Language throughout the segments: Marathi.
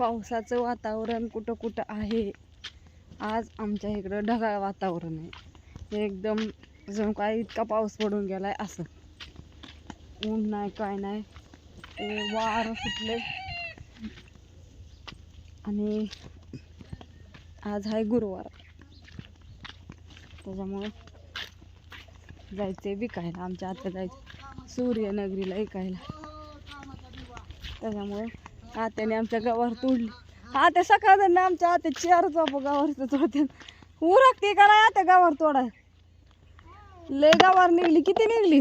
पावसाचं वातावरण कुठं कुठं आहे? आज आमच्या इकडं ढगाळ वातावरण आहे. एकदम जणू काय इतका पाऊस पडून गेला आहे असं. ऊन नाही काय नाही. ते वारं सुटले आणि आज आहे गुरुवार. त्याच्यामुळे जायचे विकायला. आमच्या आता जायचं. सूर्यनगरीला विकायला त्याच्यामुळे आत्याने आमच्या गावावर तोडली. आता सकाळ आमच्या आत्या चार चाप गावावर तोडते उरकते का नाही आता गावावर तोडाय? लय गावावर निघली. किती निघली?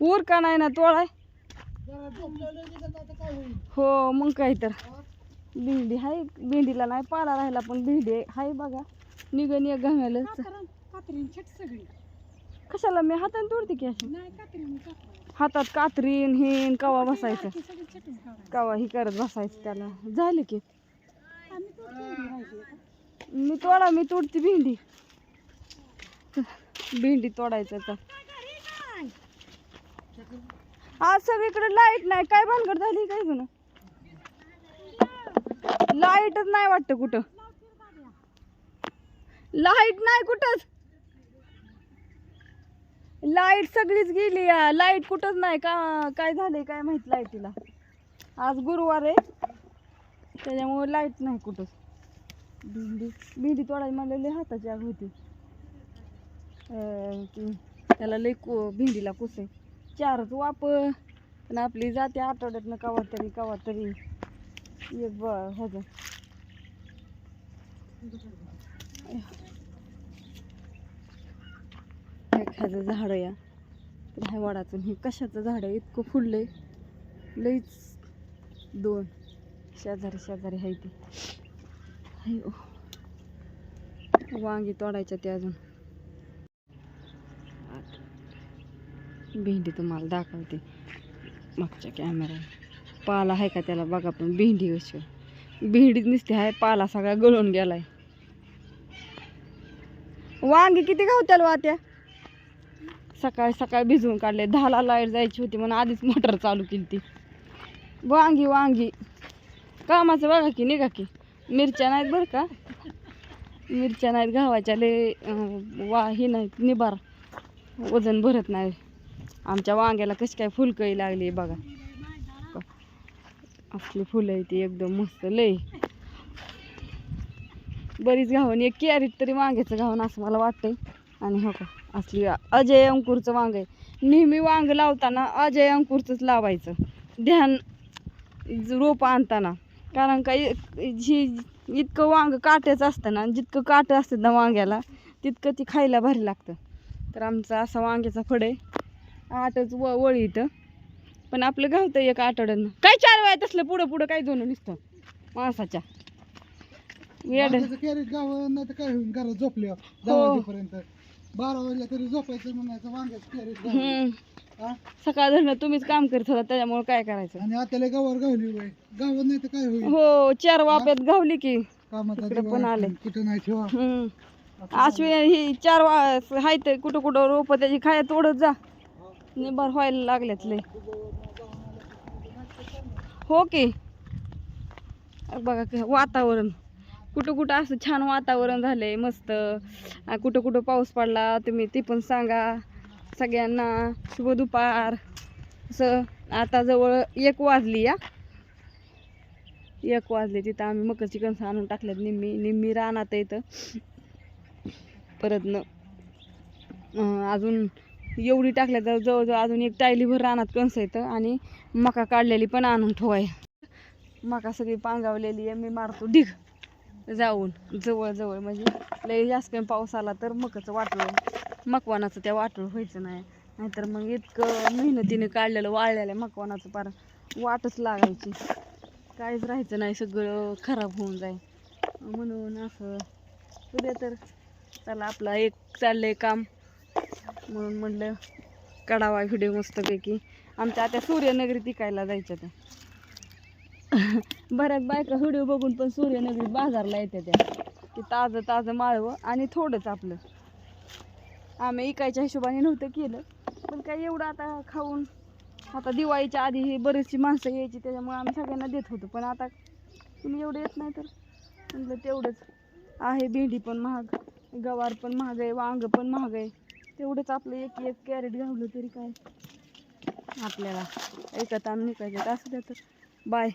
उर का नाही ना तोडाय? हो मग काय तर. भेंडी हाय भेंडीला नाही पाला राहिला पण भेंडी आहे. हाय बघा. निघन एक छट सगळी. कशाला मी हाताने तोडते की अशी? हातात कात्रीन हिन कवा बसायचं? कवा ही करत बसायचं त्याला. झाले की. मी तोडा मी तोडते भेंडी. भेंडी तोडायचं तर. आज सगळीकडे लाइट नाही. काय भानगड झाली काय गुण लाईटच नाही वाटतं कुठं. लाइट नाही कुठंच. लाइट सगळीच गेली लाइट कुठंच नाही. का काय झालंय काय माहीत लाईटीला आज गुरुवार आहे. त्याच्यामुळे लाइट नाही कुठंच भेंडी. भेंडी तोडायला मला लय हाताची आग होती. त्याला लय को भेंडीला कुस. आहे चारच वाप. पण आपली जाते आठवड्यातनं कवा तरी कवा तरी. एक ब ह्याचं एखादं झाड या. ह्या वडाचं हे कशाचं झाड आहे? इतकं फुललंय. लईच दोन. शेजारी शेजारी आहे ती. वांगी तोडायच्या ते अजून. भेंडी तुम्हाला दाखवते. मागच्या कॅमेरा पाला आहे का त्याला? बघा पण भेंडी कशी भेंडीच नुसती आहे पाला सगळा गळून गेलाय. वांगी किती गावत्याल वात्या सकाळी सकाळी भिजवून काढले. दहाला लाइट जायची होती म्हणून आधीच मोटर चालू केली ती. वांगी वांगी. कामाचं बघा की निघा की. मिरच्या नाहीत बरं का? मिरच्या नाहीत गव्हाच्या लय वा ही नाहीत निबार. वजन भरत नाही. आमच्या वांग्याला कशी काय फुलकळी लागली बघा. असली फुलं आहे ती एकदम मस्त लय बरीच घावन एक कॅरेट तरी वांग्याचं घावन असं मला वाटतंय. आणि हो का? असली अजय अंकुरचं वांग आहे. नेहमी वांग लावताना अजय अंकुरचंच लावायचं. ध्यान रोप आणताना. कारण का इ- जी इतकं वांग काट्याचं असतं ना. जितकं काटं असतं ना वांग्याला तितकं ती खायला भारी लागतं. तर आमचा असा वांग्याचा फड आहे. आठच व वळी इथं. पण आपलं गावतं एक आठवड्यानं. काय चार वेळात असलं पुढं पुढं काय दोन दिसतं माणसाच्या. येड. कॅरेट गाव नाही तर काय होईल घरात झोपल्या हो. दहा वाजेपर्यंत बारा वाजल्या तरी झोपायचं म्हणायचं वांग्याचं कॅरेट गाव हम्म. सकाळ धरणं तुम्हीच काम करत होता त्याच्यामुळे काय करायचं? आणि आत्याला गावावर गावली वय गावात नाही तर काय होईल? हो चार वाप्यात गावली की. कामाचा इकडे दिवा पण आले. कुठं नाही ठेवा. हम्म. आश्वी ही चार वा हायत कुठं कुठं रोप त्याची खाया तोडत जा. निबार व्हायला लागल्यात लय. हो की. बघा की वातावरण. कुठं कुठं असं छान वातावरण झालं आहे मस्त कुठं कुठं पाऊस पडला तुम्ही ते पण सांगा. सगळ्यांना शुभ दुपार. असं आता जवळ एक वाजली या. एक वाजले तिथं आम्ही मकरची कणसं आणून टाकल्यात निम्मी निम्मी रानात येतं परत न अजून एवढी टाकल्या तर जवळजवळ अजून एक टायलीभर रानात कणसं येतं आणि मका काढलेली पण आणून ठेवाय. मका सगळी पांगावलेली आहे मी मारतो ढिग. जाऊन जवळजवळ म्हणजे लई जास्त काही पाऊस आला तर मकाचं वाटलं. मकवानाचं त्या वाटलं व्हायचं नाही. नाहीतर मग इतकं मेहनतीने काढलेलं वाळलेलं मकवानाचं पार वाटच लागायची. काहीच राहायचं नाही सगळं खराब होऊन जाईल. म्हणून असं उद्या तर चला आपला एक चाललंय काम. म्हणून म्हणलं काढावा व्हिडिओ मस्तपैकी. आमच्या आता सूर्यनगरी तिकायला जायच्या त्या बऱ्याच बायका व्हिडिओ बघून पण सूर्यनगरी बाजारला येते त्या. की ताजं ताजं माळवं आणि थोडंच आपलं. आम्ही इकायच्या हिशोबाने नव्हतं केलं पण काय एवढं आता खाऊन आता दिवाळीच्या आधी ही बरीचशी माणसं यायची त्याच्यामुळे आम्ही सगळ्यांना देत होतो. पण आता तुम्ही एवढं येत नाही तर? म्हटलं तेवढंच. आहे भेंडी पण महाग गवार पण महाग आहे वांग पण महाग आहे. तेवढंच आपलं एक एक कॅरेट घावलं तरी काय? आपल्याला ऐकत आम्ही निघायचं असं द्या तर बाय.